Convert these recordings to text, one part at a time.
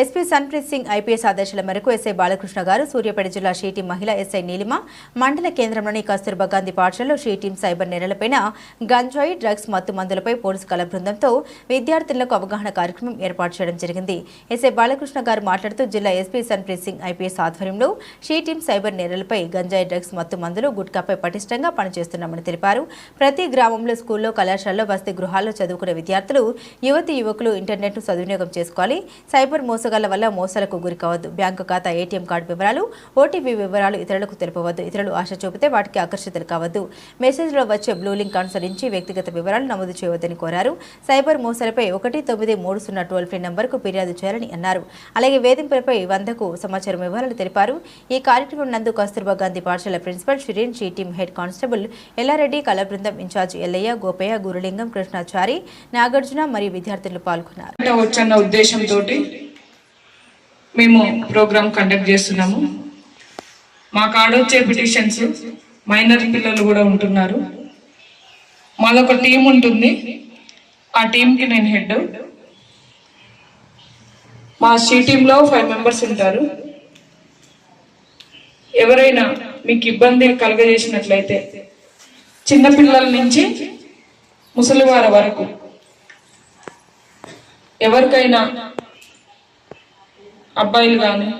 SP Sanpreet Singh IPS ఆదేశాల మేరకు SI Balakrishna గారు సూర్యాపేట జిల్లా షీ టీం మహిళ ఎస్ఐ నీలిమ మండల కేంద్రంలోని కస్తూర్బా గాంధీ పాఠశాలలో షీటీం సైబర్ నేరలపైన గంజాయి డ్రగ్స్ మత్తు మందులపై పోలీసు కళ బృందంతో విద్యార్థులకు అవగాహన కార్యక్రమం ఏర్పాటు చేయడం జరిగింది. ఎస్ఐ బాలకృష్ణ గారు మాట్లాడుతూ జిల్లా ఎస్పీ సన్ప్రీత్ సింగ్ ఐపీఎస్ ఆధ్వర్యంలో షీటీం సైబర్ నేరలపై గంజాయి డ్రగ్స్ మత్తు మందులు గుట్కాపై పటిష్టంగా పనిచేస్తున్నామని తెలిపారు. ప్రతి గ్రామంలో స్కూల్లో కళాశాలలో వసతి గృహాల్లో చదువుకునే విద్యార్థులు యువతి యువకులు ఇంటర్నెట్ను సద్వినియోగం చేసుకోవాలి సైబర్ మోసగాళ్ళ వల్ల మోసాలకు గురి కావద్దు బ్యాంకు ఖాతా ఏటీఎం కార్డు వివరాలు ఓటీపీ వివరాలు ఇతరులకు తెలుపవద్దు. ఇతరులు ఆశ చూపితే వాటికి ఆకర్షితులు కావద్దు. మెసేజ్లో వచ్చే బ్లూ లింక్ అనుసరించి వ్యక్తిగత వివరాలు నమోదు చేయవద్దని కోరారు. సైబర్ మోసాలపై ఒకటి తొమ్మిది మూడు సున్నా టోల్ ఫ్రీ నంబర్కు ఫిర్యాదు చేయాలని అన్నారు. అలాగే వేధింపులపై వందకు సమాచారం ఇవ్వాలని తెలిపారు. ఈ కార్యక్రమం నందు కస్తూర్బా గాంధీ పాఠశాల principal Shireen she team head constable Yellareddy కళా బృందం ఇన్ఛార్జ్ ఎల్లయ్య గోపయ్య గురులింగం కృష్ణాచారి నాగార్జున మరియు విద్యార్థులు పాల్గొన్నారు. వచ్చిన ఉద్దేశంతో మేము ప్రోగ్రామ్ కండక్ట్ చేస్తున్నాము. మా కాడొచ్చే పిటిషన్స్ మైనర్ పిల్లలు కూడా ఉంటున్నారు. మాదొక టీం ఉంటుంది. ఆ టీంకి నేను హెడ్. మా సి టీంలో ఫైవ్ మెంబర్స్ ఉంటారు. ఎవరైనా మీకు ఇబ్బంది కలగజేసినట్లయితే చిన్నపిల్లల నుంచి ముసలివారి వరకు ఎవరికైనా అబ్బాయిలు కానీ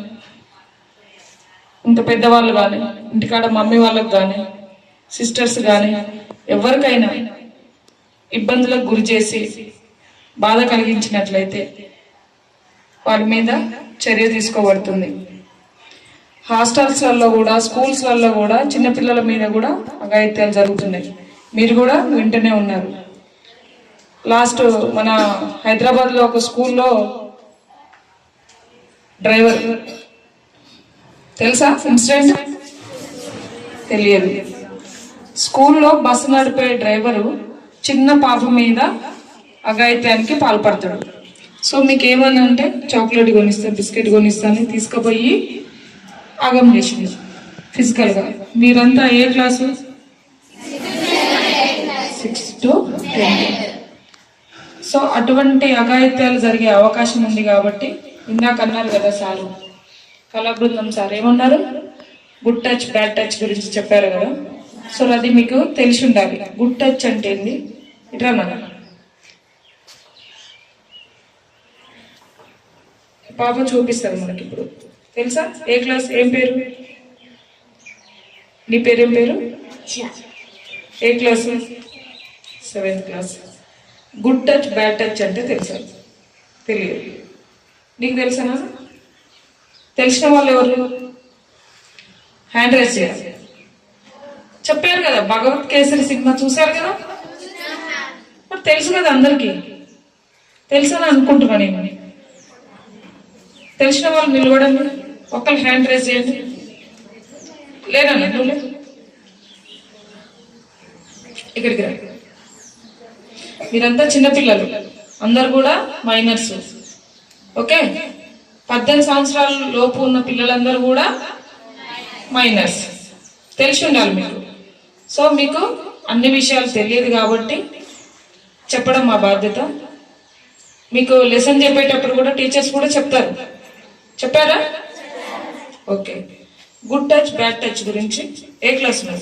ఇంత పెద్దవాళ్ళు కానీ ఇంటికాడ మమ్మీ వాళ్ళకి కానీ సిస్టర్స్ కానీ ఎవరికైనా ఇబ్బందులకు గురి చేసి బాధ కలిగించినట్లయితే వారి మీద చర్య తీసుకోబడుతుంది. హాస్టల్స్లలో కూడా స్కూల్స్లలో కూడా చిన్నపిల్లల మీద కూడా అఘాయిత్యాలు జరుగుతున్నాయి. మీరు కూడా వింటూనే ఉన్నారు. లాస్ట్ మన హైదరాబాద్లో ఒక స్కూల్లో డ్రైవర్. తెలుసా ఇన్సిడెంట్? తెలియదు. స్కూల్లో బస్సు నడిపే డ్రైవరు చిన్న పాప మీద అఘాయిత్యానికి పాల్పడతాడు. సో మీకు ఏమన్నా అంటే చాక్లెట్ కొనిస్తా బిస్కెట్ కొనిస్తాను తీసుకుపోయి ఆగం చేసింది. ఫిజికల్గా మీరంతా ఏ class? Six to ten so అటువంటి అఘాయిత్యాలు జరిగే అవకాశం ఉంది కాబట్టి ఇందాక అన్నారు కదా సారు. కళా బృందం సార్ ఏమన్నారు? గుడ్ టచ్ బ్యాడ్ టచ్ గురించి చెప్పారు కదా. సో అది మీకు తెలిసి ఉండాలి. గుడ్ టచ్ అంటే ఏంది? ఇట్లా మన పాప చూపిస్తారు మనకి ఇప్పుడు. తెలుసా? ఏ క్లాస్? ఏం పేరు? నీ పేరేం పేరు? ఏ class? Seventh class. Good touch bad touch అంటే తెలుసా? తెలియదు. నీకు తెలుసానా? తెలిసిన వాళ్ళు ఎవరు? హ్యాండ్ రైజ్ చేయాలి. చెప్పారు కదా భగవత్ కేసరి సినిమా చూశారు కదా? మరి తెలుసు కదా అందరికీ. తెలుసని అనుకుంటున్నా నేను. తెలిసిన వాళ్ళు నిలబడండి. ఒకళ్ళు హ్యాండ్ రైజ్ చేయండి. లేనన్నా నువ్వు? ఇక్కడికి రా. మీరంతా చిన్నపిల్లలు. అందరు కూడా మైనర్స్ ఓకే? పద్దెనిమిది సంవత్సరాల లోపు ఉన్న పిల్లలందరూ కూడా మైనర్స్. తెలిసి ఉండాలి మీకు. సో మీకు అన్ని విషయాలు తెలియదు కాబట్టి చెప్పడం మా బాధ్యత. మీకు లెసన్ చెప్పేటప్పుడు కూడా టీచర్స్ కూడా చెప్తారు. చెప్పారా? Okay. Good touch bad touch గురించి ఏ క్లాస్ మీద?